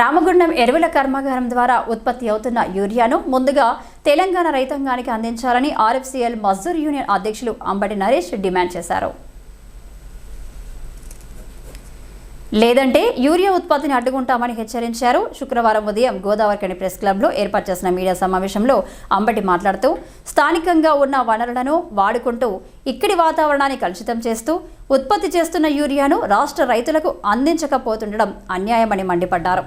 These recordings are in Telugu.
రామగుండం ఎరువుల కర్మాగారం ద్వారా ఉత్పత్తి అవుతున్న యూరియాను ముందుగా తెలంగాణ రైతాంగానికి అందించాలని ఆర్ఎఫ్సిఎల్ మజ్దూర్ యూనియన్ అధ్యక్షులు అంబటి నరేష్ డిమాండ్ చేశారు. లేదంటే యూరియా ఉత్పత్తిని అడ్డుకుంటామని హెచ్చరించారు. శుక్రవారం ఉదయం గోదావరికని ప్రెస్ క్లబ్లో ఏర్పాటు చేసిన మీడియా సమావేశంలో అంబటి మాట్లాడుతూ స్థానికంగా ఉన్న వనరులను వాడుకుంటూ ఇక్కడి వాతావరణాన్ని కలుషితం చేస్తూ ఉత్పత్తి చేస్తున్న యూరియాను రాష్ట్ర రైతులకు అందించకపోతుండడం అన్యాయమని మండిపడ్డారు.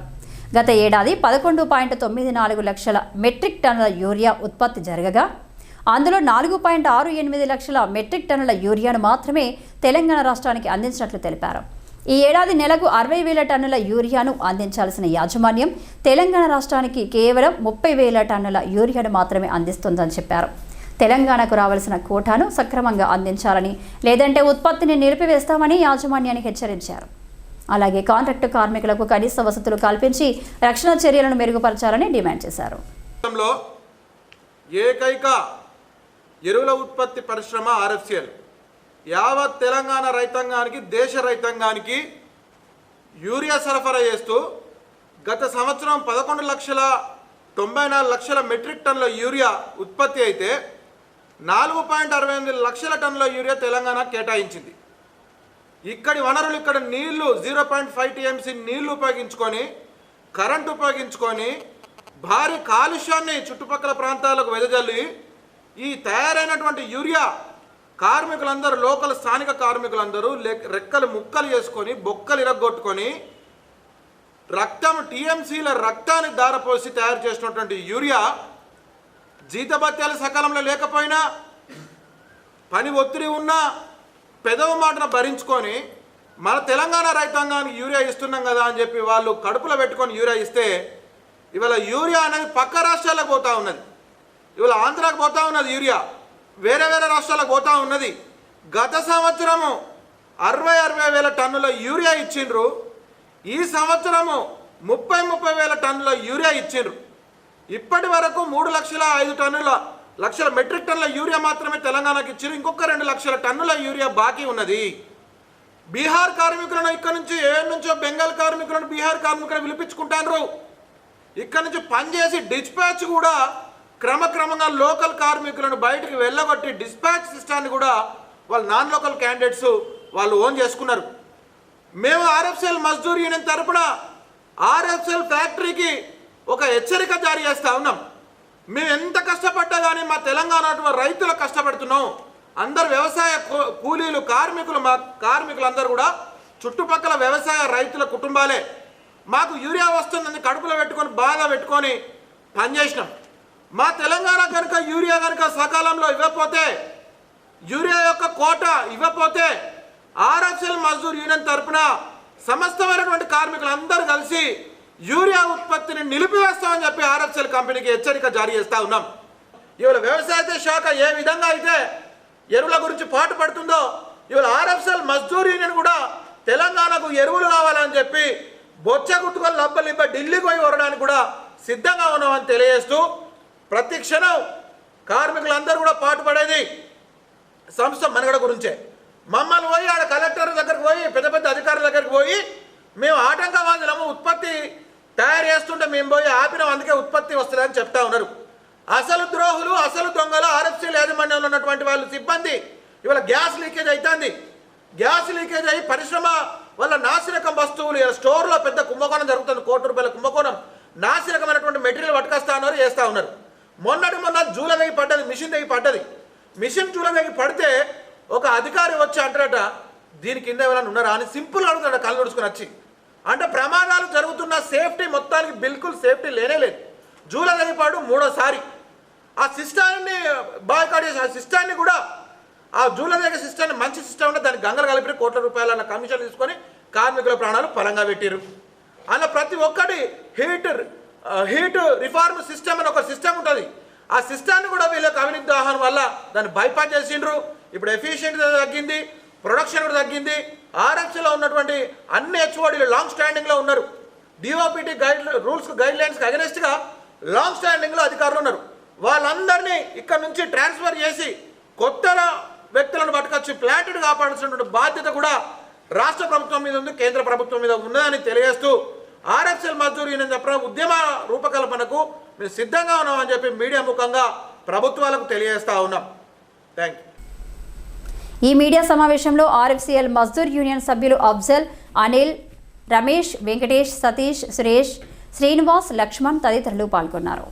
గత ఏడాది పదకొండు పాయింట్ తొమ్మిది నాలుగు లక్షల మెట్రిక్ టన్నుల యూరియా ఉత్పత్తి జరగగా అందులో నాలుగు పాయింట్ ఆరు ఎనిమిది లక్షల మెట్రిక్ టన్నుల యూరియాను మాత్రమే తెలంగాణ రాష్ట్రానికి అందించినట్లు తెలిపారు. ఈ ఏడాది నెలకు అరవై వేల టన్నుల యూరియాను అందించాల్సిన యాజమాన్యం తెలంగాణ రాష్ట్రానికి కేవలం ముప్పై వేల టన్నుల యూరియాను మాత్రమే అందిస్తుందని చెప్పారు. తెలంగాణకు రావాల్సిన కోటాను సక్రమంగా అందించాలని లేదంటే ఉత్పత్తిని నిలిపివేస్తామని యాజమాన్యాన్ని హెచ్చరించారు. అలాగే కాంట్రాక్టు కార్మికులకు కనీస వసతులు కల్పించి రక్షణ చర్యలను మెరుగుపరచాలని డిమాండ్ చేశారు. ఏకైక ఎరువుల ఉత్పత్తి పరిశ్రమ ఆర్ఎఫ్సిఎల్. యావత్ తెలంగాణ రైతాంగానికి దేశ రైతాంగానికి యూరియా సరఫరా చేస్తూ గత సంవత్సరం పదకొండు లక్షల తొంభై నాలుగు లక్షల మెట్రిక్ టన్నుల యూరియా ఉత్పత్తి అయితే నాలుగు పాయింట్ అరవై ఎనిమిది లక్షల టన్నుల యూరియా తెలంగాణ కేటాయించింది. ఇక్కడి వనరులు ఇక్కడ నీళ్ళు జీరో పాయింట్ ఫైవ్ టీఎంసీ నీళ్ళు ఉపయోగించుకొని కరెంట్ ఉపయోగించుకొని భారీ కాలుష్యాన్ని చుట్టుపక్కల ప్రాంతాలకు వెదజల్లి ఈ తయారైనటువంటి యూరియా కార్మికులందరూ లోకల్ స్థానిక కార్మికులందరూ రెక్కలు ముక్కలు చేసుకొని బొక్కలు ఇరగొట్టుకొని రక్తం టీఎంసీల రక్తాన్ని దారపోసి తయారు చేసినటువంటి యూరియా జీతభత్యాలు సకాలంలో లేకపోయినా పని ఒత్తిడి ఉన్నా పెదవ మాటను భరించుకొని మన తెలంగాణ రైతాంగానికి యూరియా ఇస్తున్నాం కదా అని చెప్పి వాళ్ళు కడుపులో పెట్టుకొని యూరియా ఇస్తే ఇవాళ యూరియా అనేది పక్క రాష్ట్రాలకు పోతా ఉన్నది. ఇవాళ ఆంధ్రాకు పోతా ఉన్నది యూరియా. వేరే వేరే రాష్ట్రాలకు పోతా ఉన్నది. గత సంవత్సరము అరవై అరవై వేల టన్నుల యూరియా ఇచ్చిండ్రు. ఈ సంవత్సరము ముప్పై ముప్పై వేల టన్నుల యూరియా ఇచ్చిండ్రు. ఇప్పటి వరకు మూడు లక్షల ఐదు టన్నుల లక్షల మెట్రిక్ టన్నుల యూరియా మాత్రమే తెలంగాణకి ఇచ్చారు. ఇంకొక రెండు లక్షల టన్నుల యూరియా బాకీ ఉన్నది. బీహార్ కార్మికులను ఇక్కడ నుంచి ఏ నుంచో బెంగాల్ కార్మికులను బీహార్ కార్మికులను పిలిపించుకుంటారు ఇక్కడ నుంచి పనిచేసి డిస్పాచ్ కూడా క్రమక్రమంగా లోకల్ కార్మికులను బయటికి వెళ్ళగొట్టి డిస్పాచ్ సిస్టాన్ని కూడా వాళ్ళు నాన్ లోకల్ క్యాండిడేట్స్ వాళ్ళు ఓన్ చేసుకున్నారు. మేము ఆర్ఎఫ్సిఎల్ మజ్దూర్ యూనియన్ తరపున ఆర్ఎఫ్సిఎల్ ఫ్యాక్టరీకి ఒక హెచ్చరిక జారీ చేస్తా ఉన్నాం. మేము ఎంత కష్టపడ్డా తెలంగాణ అటువంటి రైతులు కష్టపడుతున్నాం. అందరు వ్యవసాయ కూ- కూలీలు కార్మికులు మా కార్మికులందరూ కూడా చుట్టుపక్కల వ్యవసాయ రైతుల కుటుంబాలే. మాకు యూరియా వస్తుందని కడుపులో పెట్టుకొని బాధ పెట్టుకొని పనిచేసినాం మా తెలంగాణ కనుక యూరియా కనుక సకాలంలో ఇవ్వకపోతే యూరియా యొక్క కోట ఇవ్వకపోతే ఆర్ఎఫ్ఎల్ మజ్దూర్ యూనియన్ తరపున సమస్తమైనటువంటి కార్మికులందరూ కలిసి యూరియా ఉత్పత్తిని నిలిపివేస్తామని చెప్పి ఆర్ఎఫ్ఎల్ కంపెనీకి హెచ్చరిక జారీ చేస్తా ఉన్నాం. ఇవాళ వ్యవసాయ శాఖ ఏ విధంగా అయితే ఎరువుల గురించి పాటు పడుతుందో ఇవాళ ఆర్ఎఫ్ఎల్ మజ్దూర్ యూనియన్ కూడా తెలంగాణకు ఎరువులు కావాలని చెప్పి బొచ్చ గుట్టుకొని లబ్బలిబ్బ ఢిల్లీకి పోయి వరడానికి కూడా సిద్ధంగా ఉన్నామని తెలియజేస్తూ ప్రతి క్షణం కార్మికులందరూ కూడా పాటుపడేది సంస్థ మనుగడ గురించే. మమ్మల్ని పోయి ఆడ కలెక్టర్ దగ్గరకు పోయి పెద్ద పెద్ద అధికారుల దగ్గరకు పోయి మేము ఆటంకవాదులము ఉత్పత్తి తయారు చేస్తుంటే మేము పోయి ఆపినాం అందుకే ఉత్పత్తి వస్తుందని చెప్తా ఉన్నారు. అసలు ద్రోహులు అసలు దొంగలు ఆర్ఎఫ్సీల యాజమాన్యంలో ఉన్నటువంటి వాళ్ళు సిబ్బంది. ఇవాళ గ్యాస్ లీకేజ్ అవుతుంది గ్యాస్ లీకేజ్ అయ్యి పరిశ్రమ వల్ల నాసిరకం వస్తువులు స్టోర్లో పెద్ద కుంభకోణం జరుగుతుంది కోటి రూపాయల కుంభకోణం. నాసిరకమైనటువంటి మెటీరియల్ పట్టుకొస్తా ఉన్నారు వేస్తూ ఉన్నారు. మొన్నటి మొన్న జూల దగ్గర పడ్డది మిషన్ దగ్గర పడ్డది. మిషన్ జూల దగ్గర పడితే ఒక అధికారి వచ్చి అంటారట దీని కింద ఎవరైనా ఉన్నారా? అని సింపుల్ అడుగుతాడు కళ్ళు నడుచుకుని వచ్చి. అంటే ప్రమాదాలు జరుగుతున్న సేఫ్టీ మొత్తానికి బిల్కుల్ సేఫ్టీ లేనే లేదు. జూల వెయ్యిపాడు మూడోసారి. ఆ సిస్టాన్ని బాయ్కాట్ చేసి ఆ సిస్టాన్ని కూడా ఆ జూల దగ్గర సిస్టాన్ని మంచి సిస్టమ్ ఉంటే దాన్ని గంగలు కలిపి కోట్ల రూపాయలు అన్న కమిషన్ తీసుకొని కార్మికుల ప్రాణాలు పరంగా పెట్టారు అలా ప్రతి ఒక్కటి హీట్ హీట్ రిఫార్మ్ సిస్టమ్ అని ఒక సిస్టమ్ ఉంటుంది. ఆ సిస్టాన్ని కూడా వీళ్ళకి అవినీతి దాహనం వల్ల దాన్ని బైపాస్ చేసిండ్రు. ఇప్పుడు ఎఫిషియెంట్ తగ్గింది ప్రొడక్షన్ కూడా తగ్గింది. ఆర్ఎక్స్లో ఉన్నటువంటి అన్ని హెచ్ఓడీలు లాంగ్ స్టాండింగ్లో ఉన్నారు. డిఓపిటీ గైడ్ రూల్స్ గైడ్ లైన్స్కి అగెనెస్ట్గా లాంగ్ స్టాండింగ్లో అధికారులు ఉన్నారు. వాళ్ళందరినీ ఇక్కడ నుంచి ట్రాన్స్ఫర్ చేసి కొత్త వ్యక్తులను పట్టుకొచ్చి ప్లాంట్ని కాపాడాల్సినటువంటి బాధ్యత కూడా రాష్ట్ర ప్రభుత్వం మీద ఉంది కేంద్ర ప్రభుత్వం మీద ఉన్నదని తెలియజేస్తూ ఆర్ఎఫ్ఎల్ మజ్దూర్ యూనియన్ చెప్పిన ఉద్యమ రూపకల్పనకు మేము సిద్ధంగా ఉన్నామని చెప్పి మీడియా ముఖంగా ప్రభుత్వాలకు తెలియజేస్తా ఉన్నాం. థ్యాంక్ యూ ఈ మీడియా సమావేశంలో ఆర్ఎఫ్సిఎల్ మజ్దూర్ యూనియన్ సభ్యులు అఫ్జల్ అనిల్ రమేష్ వెంకటేష్ సతీష్ సురేష్ శ్రీనివాస్ లక్ష్మణ్ తదితరులు పాల్గొన్నారు.